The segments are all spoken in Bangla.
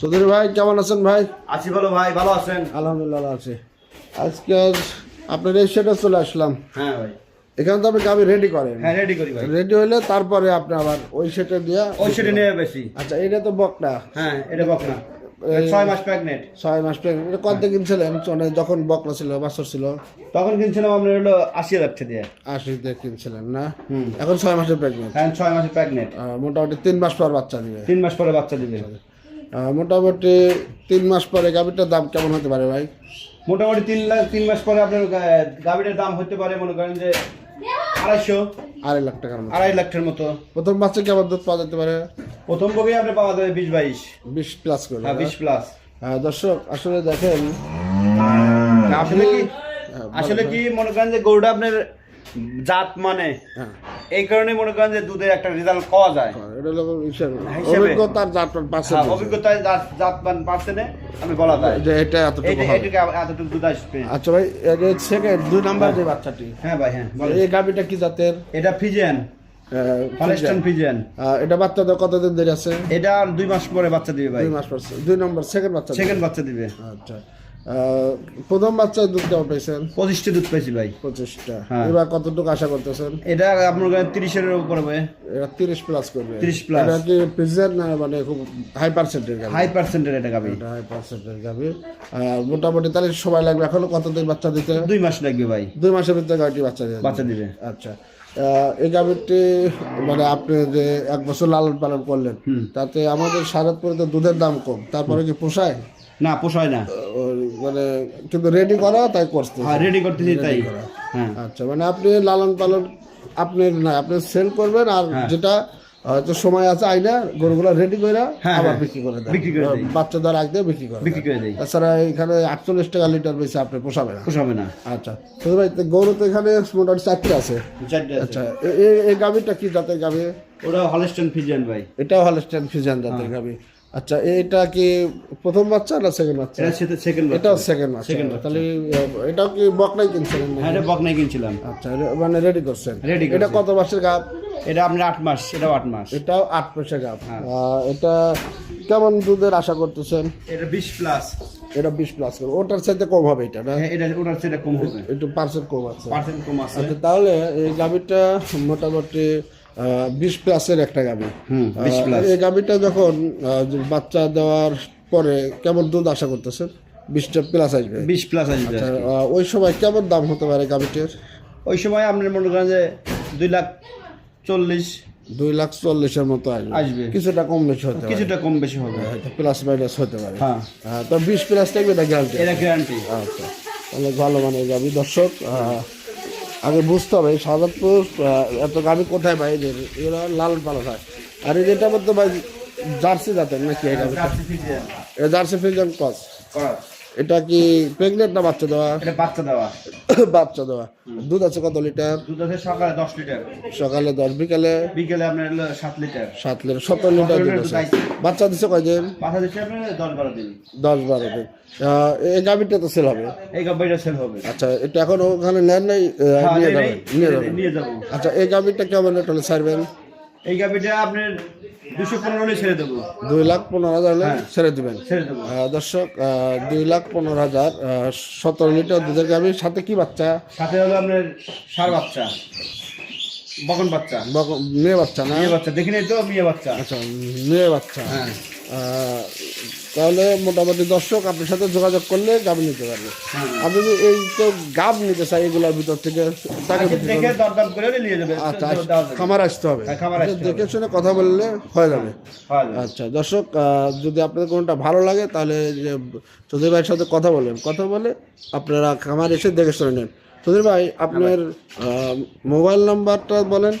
চৌধুরী ভাই কেমন আছেন ভাই? আছি বলো ভাই ভালো আছেন? আলহামদুলিল্লাহ ভালো আছি। আজকে আপনার এই সেটে চলে আসলাম। হ্যাঁ ভাই। এখানে তো আপনি গাবি রেডি করেন। হ্যাঁ রেডি করি ভাই। রেডি হইলে তারপরে আপনি আবার ওই সেটে দিয়া ওই সেটা নিয়ে বেশি। আচ্ছা এটা তো বকটা হ্যাঁ এটা বকনা। ছয় মাস প্রেগনেন্ট ছয় মাস প্রেগনেন্ট এটা কত কিনছিলেন? মানে যখন বকনা ছিল বাছর ছিল? তখন কিনছিলাম আপনার হলো আশি হাজার দিয়ে। আশিতে কিনছিলেন না। এখন ছয় মাসের প্রেগনেন্ট হ্যাঁ ছয় মাসে প্রেগনেন্ট মোটামুটি তিন মাস পর বাচ্চা দিবে তিন মাস পরে বাচ্চা দিবে। আহ, মোটামুটি তিন মাস পরে গাভিটার দাম কেমন হতে পারে ভাই? মোটামুটি তিন লাখ তিন মাস পরে আপনার গাভীটার দাম হতে পারে মনে করেন যে আড়াইশো। আড়াই লাখ টাকার মতো। আড়াই লাখের মতো। প্রথম বাচ্চা কেমন দুধ পাওয়া যেতে পারে? প্রথম বগে আপনার পাওয়া যাবে বিশ বাইশ। বিশ প্লাস করে হ্যাঁ বিশ প্লাস হ্যাঁ, দর্শক আসলে দেখেন আসলে কি হ্যাঁ, আসলে কি মনে করেন যে গরুটা আপনার জাত মানে? হ্যাঁ। এই কারণে মনে করেন যে দুধের একটা রেজাল্ট পাওয়া যায়। হিসেবে। হিসেবে। অভিজ্ঞতার জাতমান হ্যাঁ, অভিজ্ঞতায় জাত জাত মান পার্সেন্টে আমি বলা যায়। যে এটা এতটুকু এতটুকু দুধ আসবে। আচ্ছা ভাই সেকেন্ড দুই নাম্বার যে বাচ্চাটি। হ্যাঁ ভাই হ্যাঁ। এই গাভিটা কি জাতের? এটা ফিজিয়ান। এটা বাচ্চা দেওয়া কতদিন দেরি আছে? এটা দুই মাস পরে বাচ্চা দিবে ভাই। দুই মাস পর দুই নম্বর সেকেন্ড বাচ্চা সেকেন্ড বাচ্চা দিবে। আচ্ছা। প্রথম বাচ্চায় দুধ কেমন পেয়েছেন পঁচিশটি দুধ পাইছি ভাই। পঁচিশটা। হ্যাঁ। এবার কতটুকু আশা করতেছেন? এটা আপনার কাছে তিরিশের উপরে হবে এটা তিরিশ প্লাস করবে। 30 plus। এটা কি না মানে খুব হাই পার্সেন্টের গাভি? হাই পার্সেন্টের এটা গাবি হাই পার্সেন্টের আর মোটামুটি তাহলে সময় লাগবে এখনও কতদিন বাচ্চা দিতে? দুই মাস লাগবে ভাই। দুই মাসের ভিতরে গাভিটি বাচ্চা দিয়ে বাচ্চা দিবে। আচ্ছা। এই গাভিটি মানে আপনি যে এক বছর লালন পালন করলেন তাতে আমাদের সারাতপুরে তো দুধের দাম কম তারপরে কি পোষায়? না পোষায় না। মানে কিন্তু রেডি করা তাই করতে হ্যাঁ রেডি করতেছি তাই। হ্যাঁ। আচ্ছা মানে আপনি লালন পালন আপনি না আপনি সেল করবেন আর যেটা হয়তো সময় আছে আইনা গরুগুলো রেডি করে হ্যাঁ, আবার হ্যাঁ। বিক্রি করে দেন। বিক্রি করে দিই। বাচ্চা দ্বারা আগ বিক্রি করে বিক্রি করে দেই। তাছাড়া এখানে আটচল্লিশ টাকা লিটার বেশি আপনি পোষাবে না। পোষাবে না। আচ্ছা তো ভাই গরু তো এখানে মোটামুটি চারটে আছে। আচ্ছা এই গাভিটা কি জাতের গাভি? ওটা হলেস্টন ফিজিয়ান ভাই। এটাও হলস্টেন ফিজান জাতের গাভি। আচ্ছা এটা কি প্রথম বাচ্চা না সেকেন্ড বাচ্চা? এটা সাথে সেকেন্ড এটাও সেকেন্ড বাচ্চা। বাচ্চা। তাহলে এটাও কি বকনাই কিনছিলেন হ্যাঁ এটা বকনাই কিনছিলাম। আচ্ছা মানে রেডি করছেন? রেডি এটা কত মাসের গাপ? এটা আপনার আট মাস এটাও আট মাস। এটাও আট মাসের গাপ। হ্যাঁ। এটা কেমন দুধের আশা করতেছেন? এটা বিশ প্লাস এটা বিশ প্লাস করবে ওটার সাথে কম হবে এটা না? এটা ওটার সেটা কম হবে। একটু পার্সেন্ট কম আছে। পার্সেন্ট কম আছে। আচ্ছা তাহলে এই গাভিটা মোটামুটি বিশ প্লাসের একটা হুম, এই গাভিটা যখন বাচ্চা দেওয়ার পরে কেমন দুধ আশা করতেছেন? বিশটা প্লাস আসবে। বিশ প্লাস আসবে আচ্ছা, ওই সময় কেমন দাম হতে পারে গাভিটির ওই সময় আপনার মনে করেন যে দুই লাখ চল্লিশ। দুই লাখ চল্লিশের মতো আসবে। আসবে। কিছুটা কম বেশি হতে কিছুটা কম বেশি হবে। প্লাস মাইনাস হতে পারে। হ্যাঁ। তো বিশ প্লাস থাকবে এটা গ্যারান্টি এটা গ্যারান্টি আচ্ছা তাহলে ভালো মানে গাভি দর্শক আগে বুঝতে হবে সাজাদপুর এত গাড়ি কোথায় পাই এদের এরা লালন পালন হয়। আর বলতে ভাই জার্সি জাতের নাকি এটা জার্সি ফিজন ক্রস। এটা কি প্রেগনেন্ট না বাচ্চা দেওয়া? এটা বাচ্চা দেওয়া। বাচ্চা দেওয়া। দুধ আছে কত লিটার? দুধ আছে সকালে দশ লিটার। সকালে দশ বিকালে? বিকেলে আপনার হলো সাত লিটার। সাত লিটার সতেরো লিটার দুধ আছে। বাচ্চা দিছে কয়দিন? পাঠা দিচ্ছে আপনার দশ বারো দিন। দশ বারো দিন। এই গাভিটা তো সেল হবে? এই গাড়িটা সেল হবে। আচ্ছা এটা এখন ওখানে নেন নাই হ্যাঁ, নিয়ে যাবেন নিয়ে যাবেন। আচ্ছা এই গাভিটা কেমন রেট হলে এই গাড়িটা আপনার দুশো পনেরো হলে ছেড়ে দেবো। দুই লাখ পনেরো হাজার হলে হ্যাঁ। ছেড়ে দেবেন। দর্শক দুই লাখ পনেরো হাজার সতেরো লিটার দুধের গাভি। সাথে কি বাচ্চা? সাথে হলো আপনার সার বাচ্চা বকন বাচ্চা। মেয়ে বাচ্চা না? মেয়ে বাচ্চা দেখিনি তো মেয়ে বাচ্চা। আচ্ছা মেয়ে বাচ্চা। হ্যাঁ। তাহলে মোটামুটি দর্শক আপনার সাথে যোগাযোগ করলে গাব নিতে পারবে। হ্যাঁ। আপনি যদি এই তো গাব নিতে চাই এগুলোর ভিতর থেকে তাকে নিয়ে যাবে। আচ্ছা খামার আসতে হবে। হ্যাঁ। দেখে শুনে কথা বললে হয়ে যাবে। আচ্ছা দর্শক যদি আপনাদের কোনটা ভালো লাগে তাহলে যে চৌধুরী ভাইয়ের সাথে কথা বলেন। কথা বলে আপনারা খামার এসে দেখে শুনে নেন। চৌধুরী ভাই আপনার মোবাইল নাম্বারটা বলেন।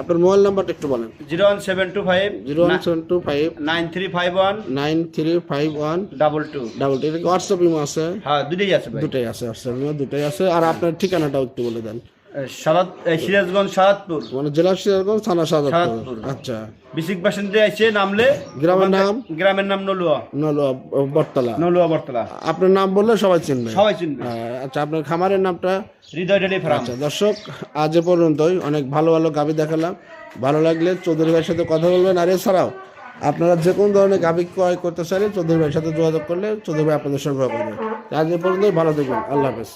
আপনার মোবাইল নাম্বারটা একটু বলেন। Zero one seven two five zero one seven two five nine three five one nine three five one double two. Double two. এটা হোয়াটসঅ্যাপ ইমো আছে? হ্যাঁ দুটোই আছে ভাই। দুটাই আছে হোয়াটসঅ্যাপ ইমো দুটাই আছে। আর আপনার ঠিকানাটাও একটু বলে দেন। সারাত সিরাজগঞ্জ সারাতপুর মানে জেলা সিরাজগঞ্জ থানা সাদাতপুর। আচ্ছা। বিসিক বাসিন্দে আছে নামলে গ্রামের নাম? গ্রামের নাম নলুয়া। নলুয়া বটতলা। নলুয়া বটতলা। আপনার নাম বললে সবাই চিনবে। সবাই চিনবে। আচ্ছা আপনার খামারের নামটা? Hriday daily farm. আচ্ছা দর্শক আজ এ পর্যন্তই। অনেক ভালো ভালো গাবি দেখালাম। ভালো লাগলে চৌধুরী ভাইয়ের সাথে কথা বলবেন। আর এছাড়াও আপনারা যে কোনো ধরনের গাভি ক্রয় করতে চাইলে চৌধুরী ভাইয়ের সাথে যোগাযোগ করলে চৌধুরী ভাই আপনাদের সরবরাহ করবে। আজ পর্যন্তই। ভালো থাকবেন। আল্লাহ হাফেজ।